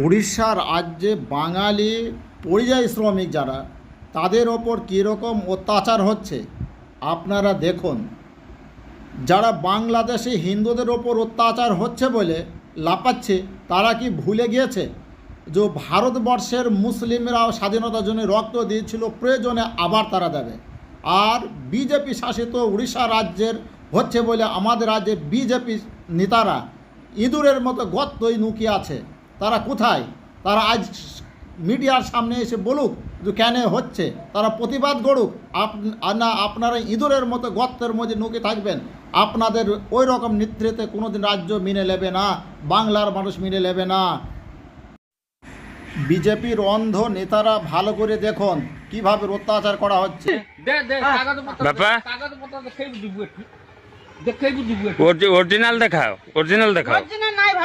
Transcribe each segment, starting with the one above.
উড়িষ্যার রাজ্যে বাঙালি পরিযায়ী শ্রমিক যারা, তাদের ওপর কীরকম অত্যাচার হচ্ছে? আপনারা দেখুন। যারা বাংলাদেশে হিন্দুদের ওপর অত্যাচার হচ্ছে বলে লাপাচ্ছে তারা কি ভুলে গিয়েছে যে ভারতবর্ষের মুসলিমরাও স্বাধীনতার জন্য রক্ত দিয়েছিল, প্রয়োজনে আবার তারা দেবে? আর বিজেপি শাসিত উড়িষ্যা রাজ্যের হচ্ছে বলে আমাদের রাজ্যে বিজেপি নেতারা ইঁদুরের মতো গর্তই নুকিয়ে আছে। তারা কোথায়? তারা আজ মিডিয়ার সামনে এসে বলুক যে কেন হচ্ছে। তারা প্রতিবাদ গড়ুক আপ- আর না আপনারা ইঁদুরের মতো গর্তের মধ্যে নুকে থাকবেন। আপনাদের ওই রকম নেতৃত্বে কোনোদিন রাজ্য মেনে নেবে না বাংলার মানুষ মেনে নেবে না। বিজেপির অন্ধ নেতারা ভালো করে দেখুন কীভাবে অত্যাচার করা হচ্ছে। অরিজিনাল দেখাও অরিজিনাল দেখাও।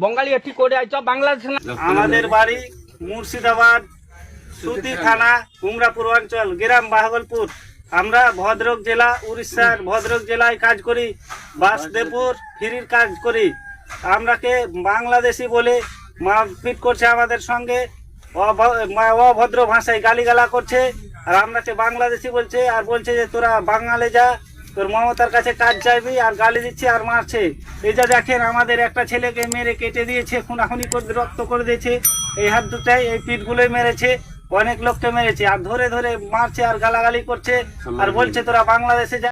বঙ্গালী এটি করে আইছ বাংলাদেশ আমাদের বাড়ি মুর্শিদাবাদ সুতি থানা কুমড়া পূর্বাঞ্চল গ্রাম বাহগলপুর। আমরা ভদ্রক জেলা উড়িষ্যার ভদ্রক জেলায় কাজ করি বাসদেপুর ফিরির কাজ করি। আমরাকে বাংলাদেশি বলে মারপিট করছে আমাদের সঙ্গে। অভদ্র ভাষায় গালিগালা করছে। আর আমরাকে বাংলাদেশি বলছে আর বলছে যে তোরা বাঙালে যা তোর মমতার কাছে কাজ চাইবি আর গালি দিচ্ছে আর মারছে। এই যা দেখেন আমাদের একটা ছেলেকে মেরে কেটে দিয়েছে খুনাখুনি করে রক্ত করে দিয়েছে। এই হাত দুটাই এই পিঠগুলোই মেরেছে অনেক লোককে মেরেছে আর ধরে ধরে মারছে আর গালাগালি করছে আর বলছে তোরা বাংলাদেশে যা